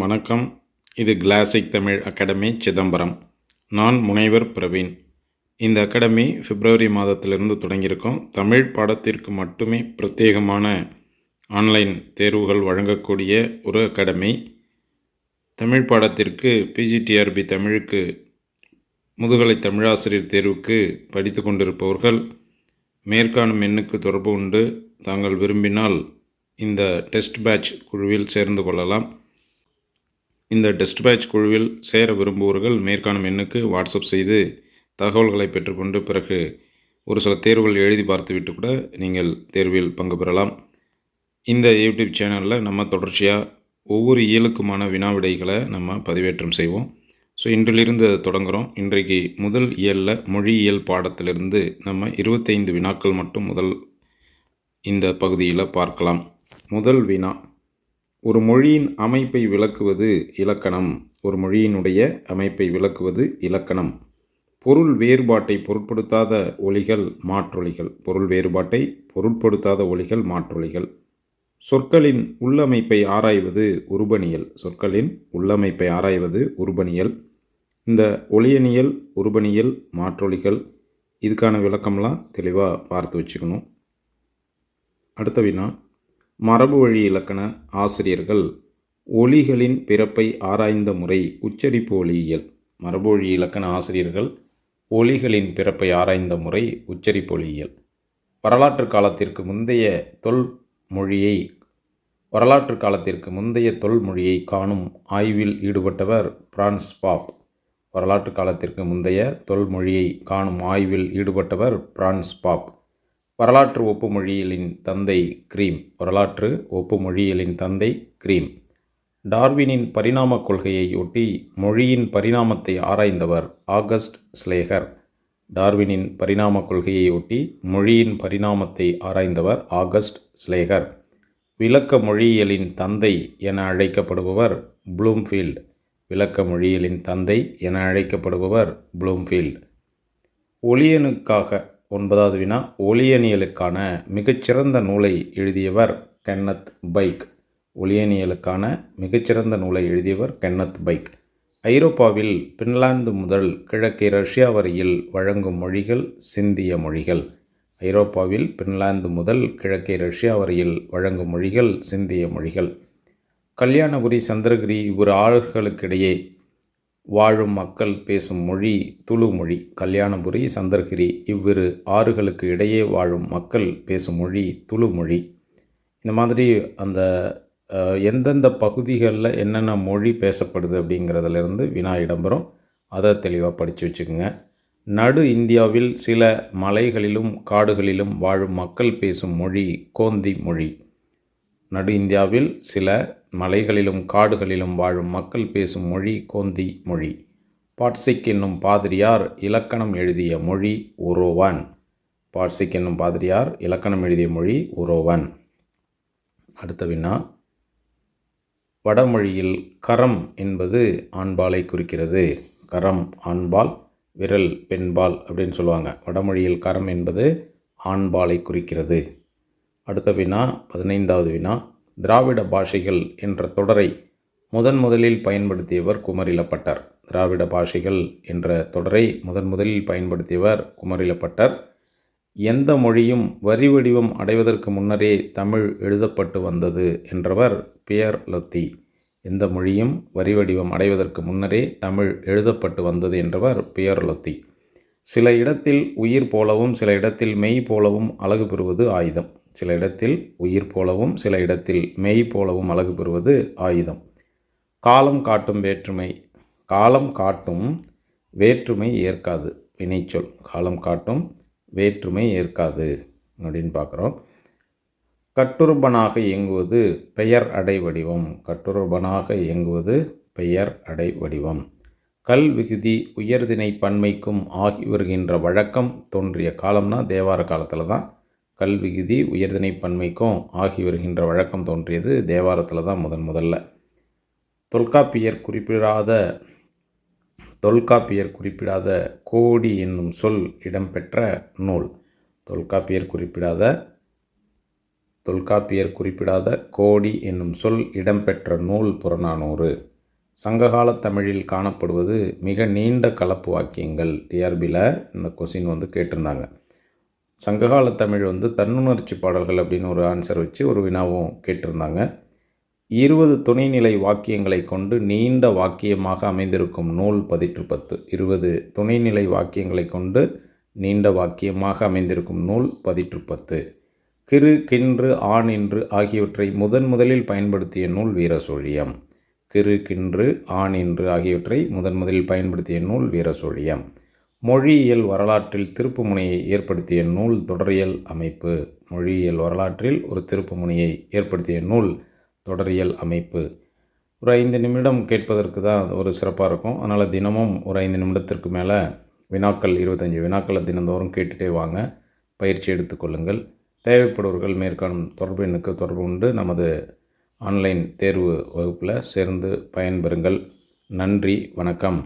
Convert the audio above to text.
வணக்கம். இது classic Tamil academy Chidambaram நான் முனைவர் பிரவீன். இந்த அகாடமி பிப்ரவரி மாதத்திலிருந்து தொடங்கியிருக்கோம். தமிழ் பாடத்திற்கு மட்டுமே பிரத்யேகமான ஆன்லைன் தேர்வுகள் வழங்கக்கூடிய ஒரு அகாடமி. தமிழ் பாடத்திற்கு பிஜிடிஆர்பி தமிழுக்கு முதுகலை தமிழாசிரியர் தேர்வுக்கு படித்து கொண்டிருப்பவர்கள் மேற்காணும் எண்ணுக்கு தொடர்பு கொண்டு தாங்கள் விரும்பினால் இந்த டெஸ்ட் பேட்ச் குழுவில் சேர்ந்து கொள்ளலாம். இந்த டெஸ்ட் பேட்ச் குழுவில் சேர விரும்புபவர்கள் மேற்காணும் எண்ணுக்கு வாட்ஸ்அப் செய்து தகவல்களை பெற்றுக்கொண்டு பிறகு ஒரு சில தேர்வுகள் எழுதி பார்த்துவிட்டு கூட நீங்கள் தேர்வில் பங்கு பெறலாம். இந்த யூடியூப் சேனலில் நம்ம தொடர்ச்சியாக ஒவ்வொரு இயலுக்குமான வினா விடைகளை நம்ம பதிவேற்றம் செய்வோம். ஸோ இன்றிலிருந்து அதை தொடங்குகிறோம் இன்றைக்கு முதல் இயலில் மொழியியல் பாடத்திலிருந்து நம்ம இருபத்தைந்து வினாக்கள் மட்டும் முதல் இந்த பகுதியில் பார்க்கலாம். முதல் வினா ஒரு மொழியின் அமைப்பை விளக்குவது இலக்கணம். ஒரு மொழியினுடைய அமைப்பை விளக்குவது இலக்கணம். பொருள் வேறுபாட்டை பொருட்படுத்தாத ஒலிகள் மாற்றொலிகள். பொருள் வேறுபாட்டை பொருட்படுத்தாத ஒலிகள் மாற்றொலிகள். சொற்களின் உள்ளமைப்பை ஆராய்வது உருபணியல். சொற்களின் உள்ளமைப்பை ஆராய்வது உருபணியல். இந்த ஒளியனியல் உருபணியல் மாற்றொலிகள் இதுக்கான விளக்கம்லாம் தெளிவாக பார்த்து வச்சுக்கணும். அடுத்த வினா. மரபு வழி இலக்கண ஆசிரியர்கள் ஒலிகளின் பிறப்பை ஆராய்ந்த முறை உச்சரிப்பு ஒலியியல் மரபு வழி இலக்கண ஆசிரியர்கள் ஒலிகளின் பிறப்பை ஆராய்ந்த முறை உச்சரிப்பு ஒலியியல் வரலாற்று காலத்திற்கு முந்தைய தொல் மொழியை வரலாற்று காலத்திற்கு முந்தைய தொல்மொழியை காணும் ஆய்வில் ஈடுபட்டவர் பிரான்ஸ் பாப். வரலாற்று காலத்திற்கு முந்தைய தொல்மொழியை காணும் ஆய்வில் ஈடுபட்டவர் பிரான்ஸ் பாப். வரலாற்று ஒப்புமொழியலின் தந்தை கிரீம். வரலாற்று ஒப்புமொழியலின் தந்தை கிரீம். டார்வினின் பரிணாம கொள்கையை ஒட்டி மொழியின் பரிணாமத்தை ஆராய்ந்தவர் ஆகஸ்ட் ஸ்லேகர். டார்வினின் பரிணாம கொள்கையை ஒட்டி மொழியின் பரிணாமத்தை ஆராய்ந்தவர் ஆகஸ்ட் ஸ்லேகர். விளக்க மொழியியலின் தந்தை என அழைக்கப்படுபவர் ப்ளூம்ஃபீல்ட். விளக்க மொழியியலின் தந்தை என அழைக்கப்படுபவர் ப்ளூம்ஃபீல்ட். ஒளியனுக்காக ஒன்பதாவது வினா ஒளியனியலுக்கான மிகச்சிறந்த நூலை எழுதியவர் கென்னத் பைக். ஒளியனியலுக்கான மிகச்சிறந்த நூலை எழுதியவர் கென்னத் பைக். ஐரோப்பாவில் பின்லாந்து முதல் கிழக்கே ரஷ்யா வரையில் வழங்கும் மொழிகள் சிந்திய மொழிகள். ஐரோப்பாவில் பின்லாந்து முதல் கிழக்கே ரஷ்யா வரையில் வழங்கும் மொழிகள் சிந்திய மொழிகள். கல்யாணபுரி சந்திரகிரி இவ்விரு ஆளுகளுக்கிடையே வாழும் மக்கள் பேசும் மொழி துளு மொழி. கல்யாணபுரி சந்தர்கிரி இவ்விரு ஆறுகளுக்கு இடையே வாழும் மக்கள் பேசும் மொழி துளு மொழி. இந்த மாதிரி அந்த எந்தெந்த பகுதிகளில் என்னென்ன மொழி பேசப்படுது அப்படிங்கிறதுலேருந்து வினா இடம்பெறும். அதை தெளிவாக படித்து வச்சுக்கோங்க. நடு இந்தியாவில் சில மலைகளிலும் காடுகளிலும் வாழும் மக்கள் பேசும் மொழி கோந்தி மொழி. நடு இந்தியாவில் சில மலைகளிலும் காடுகளிலும் வாழும் மக்கள் பேசும் மொழி கோந்தி மொழி. பாட்சிக் என்னும் பாதிரியார் இலக்கணம் எழுதிய மொழி உரோவன். பாட்சிக் என்னும் பாதிரியார் இலக்கணம் எழுதிய மொழி உரோவன். அடுத்த வினா. வடமொழியில் கரம் என்பது ஆண்பாலை குறிக்கிறது. கரம் ஆண்பால் விரல் பெண்பால் அப்படின்னு சொல்லுவாங்க. வடமொழியில் கரம் என்பது ஆண்பாலை குறிக்கிறது. அடுத்த வினா பதினைந்தாவது வினா. திராவிட பாஷைகள் என்ற தொடரை முதன் முதலில் பயன்படுத்தியவர் குமரிலப்பட்டர். திராவிட பாஷைகள் என்ற தொடரை முதன் முதலில் பயன்படுத்தியவர் குமரிலப்பட்டர். எந்த மொழியும் வரி வடிவம் அடைவதற்கு முன்னரே தமிழ் எழுதப்பட்டு வந்தது என்றவர் பியர் லொத்தி. எந்த மொழியும் வரி வடிவம் அடைவதற்கு முன்னரே தமிழ் எழுதப்பட்டு வந்தது என்றவர் பியர் லொத்தி. சில இடத்தில் உயிர் போலவும் சில இடத்தில் மெய் போலவும் அழகு பெறுவது ஆயுதம். சில இடத்தில் உயிர் போலவும் சில இடத்தில் மெய் போலவும் அழகு பெறுவது ஆயுதம். காலம் காட்டும் வேற்றுமை காலம் காட்டும் வேற்றுமை ஏற்காது. வினைச்சொல் காலம் காட்டும் வேற்றுமை ஏற்காது அப்படின்னு பார்க்குறோம். கட்டுருபனாக இயங்குவது பெயர் அடை வடிவம். கட்டுருபனாக இயங்குவது பெயர் அடை வடிவம். கல் விகுதி உயர்திணை பன்மைக்கும் ஆகி வருகின்ற வழக்கம் தோன்றிய காலம்னா தேவார காலத்தில் தான். கல்விகுதி உயர்திணை பன்மைக்கும் ஆகி வருகின்ற வழக்கம் தோன்றியது தேவாரத்தில் தான் முதன் முதல்ல. தொல்காப்பியர் குறிப்பிடாத தொல்காப்பியர் குறிப்பிடாத கோடி என்னும் சொல் இடம்பெற்ற நூல். தொல்காப்பியர் குறிப்பிடாத தொல்காப்பியர் குறிப்பிடாத கோடி என்னும் சொல் இடம்பெற்ற நூல் புறநானூறு. சங்ககால தமிழில் காணப்படுவது மிக நீண்ட கலப்பு வாக்கியங்கள். டிஆர்பியில் இந்த கொஸ்டின் வந்து கேட்டிருந்தாங்க. சங்ககால தமிழ் வந்து தன்னுணர்ச்சி பாடல்கள் அப்படின்னு ஒரு ஆன்சர் வச்சு ஒரு வினாவும் கேட்டிருந்தாங்க. இருபது துணைநிலை வாக்கியங்களை கொண்டு நீண்ட வாக்கியமாக அமைந்திருக்கும் நூல் பதிற்று பத்து. இருபது துணைநிலை வாக்கியங்களை கொண்டு நீண்ட வாக்கியமாக அமைந்திருக்கும் நூல் பதிற்று பத்து. கிரு கின்று ஆண் என்று ஆகியவற்றை முதன் முதலில் பயன்படுத்திய நூல் வீரசோழியம். கிரு கின்று ஆண் என்று ஆகியவற்றை முதன் முதலில் பயன்படுத்திய நூல் வீரசோழியம். மொழியியல் வரலாற்றில் திருப்புமுனையை ஏற்படுத்திய நூல் தொடரியல் அமைப்பு. மொழியியல் வரலாற்றில் ஒரு திருப்புமுனையை ஏற்படுத்திய நூல் தொடரியல் அமைப்பு. ஒரு ஐந்து நிமிடம் கேட்பதற்கு தான் ஒரு சிறப்பாக இருக்கும். அதனால் தினமும் ஒரு ஐந்து நிமிடத்திற்கு மேலே வினாக்கள் இருபத்தஞ்சி வினாக்களை தினந்தோறும் கேட்டுகிட்டே வாங்க. பயிற்சி எடுத்துக்கொள்ளுங்கள் தேவைப்படுவர்கள் மேற்காணும் தொடர்பு எண்ணுக்கு தொடர்பு கொண்டு நமது ஆன்லைன் தேர்வு வகுப்பில் சேர்ந்து பயன்பெறுங்கள். நன்றி வணக்கம்.